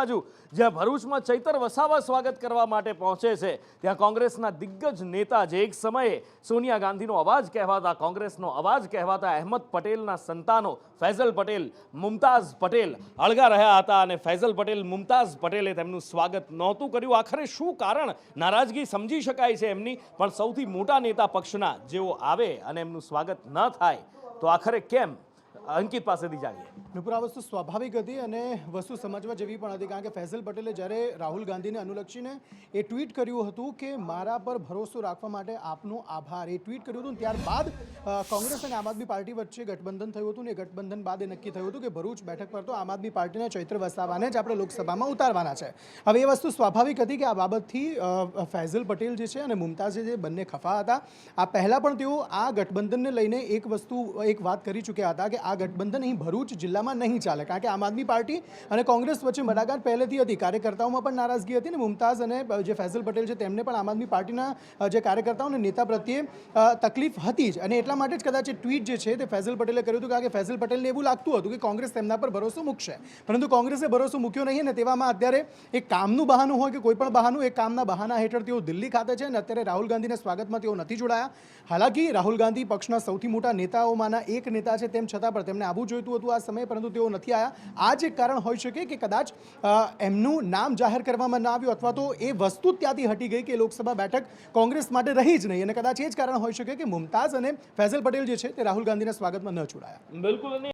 બાજુ જ્યાં ભરૂચમાં ચૈતર વસાવા સ્વાગત કરવા માટે પહોંચે છે, ત્યાં કોંગ્રેસના દિગ્ગજ નેતા જે એક સમયે સોનિયા ગાંધીનો અવાજ કહેવાતા, કોંગ્રેસનો અવાજ કહેવાતા અહેમદ પટેલના સંતાનો ફૈઝલ પટેલ, મુમતાઝ પટેલ અળગા રહ્યા હતા અને ફૈઝલ પટેલ, મુમતાઝ પટેલે તેમનું સ્વાગત નહોતું કર્યું. આખરે શું કારણ? નારાજગી સમજી શકાય છે એમની, પણ સૌથી મોટા નેતા પક્ષના જેઓ આવે અને એમનું સ્વાગત ન થાય, તો આખરે કેમ? અંકિત પાસેથી જાણીએ. નુપુર, આ વસ્તુ સ્વાભાવિક હતી અને વસ્તુ સમજવા જેવી પણ હતી, કારણ કે ફૈઝલ પટેલે જ્યારે રાહુલ ગાંધીને અનુલક્ષીને એ ટ્વીટ કર્યું હતું કે મારા પર ભરોસો રાખવા માટે આપનો આભાર, એ ટ્વીટ કર્યું હતું. ત્યારબાદ કોંગ્રેસ અને આમ આદમી પાર્ટી વચ્ચે ગઠબંધન થયું હતું ને એ ગઠબંધન બાદ એ નક્કી થયું હતું કે ભરૂચ બેઠક પર તો આમ આદમી પાર્ટીના ચૈત્ર વસાવાને જ આપણે લોકસભામાં ઉતારવાના છે. હવે એ વસ્તુ સ્વાભાવિક હતી કે આ બાબતથી ફૈઝલ પટેલ જે છે અને મુમતાઝ જે બંને ખફા હતા, આ પહેલાં પણ તેઓ આ ગઠબંધનને લઈને એક વસ્તુ, એક વાત કરી ચૂક્યા હતા કે આ ગઠબંધન અહીં ભરૂચ જિલ્લામાં નહીં ચાલે, કારણ કે આમ આદમી પાર્ટી અને કોંગ્રેસ વચ્ચે મડાગાંઠ પહેલેથી હતી. કાર્યકર્તાઓમાં પણ નારાજગી હતી ને મુમતાઝ અને જે ફૈઝલ પટેલ છે તેમને પણ આમ આદમી પાર્ટીના જે કાર્યકર્તાઓ અને નેતા પ્રત્યે તકલીફ હતી જ. અને એટલા માટે જ કદાચ ટ્વીટ જે છે તે ફૈઝલ પટેલે કર્યું હતું, કારણ કે ફૈઝલ પટેલને એવું લાગતું હતું કે કોંગ્રેસ તેમના પર ભરોસો મૂકશે. પરંતુ કોંગ્રેસે ભરોસો મૂક્યો નહીં અને તેવામાં અત્યારે એક કામનું બહાનું હોય કે કોઈ પણ બહાનું એક કામના બહાના હેઠળ તેઓ દિલ્હી ખાતે છે અને અત્યારે રાહુલ ગાંધીના સ્વાગતમાં તેઓ નથી જોડાયા. હાલાકી, રાહુલ ગાંધી પક્ષના સૌથી મોટા નેતાઓમાંના એક નેતા છે, તેમ છતાં પણ તેમને આવવું જોઈતું હતું આ સમયે, પરંતુ તેઓ નથી આવ્યા આ જ એક કારણ હોઈ શકે કે કદાચ એમનું નામ જાહેર કરવામાં ના આવ્યું અથવા તો એ વસ્તુ ત્યાંથી હટી ગઈ કે લોકસભા બેઠક કોંગ્રેસ માટે રહી જ નહીં. અને કદાચ એ જ કારણ હોઈ શકે કે મુમતાઝ અને ફૈઝલ પટેલ જે છે તે રાહુલ ગાંધીના સ્વાગતમાં ન જોડાયા. બિલકુલ.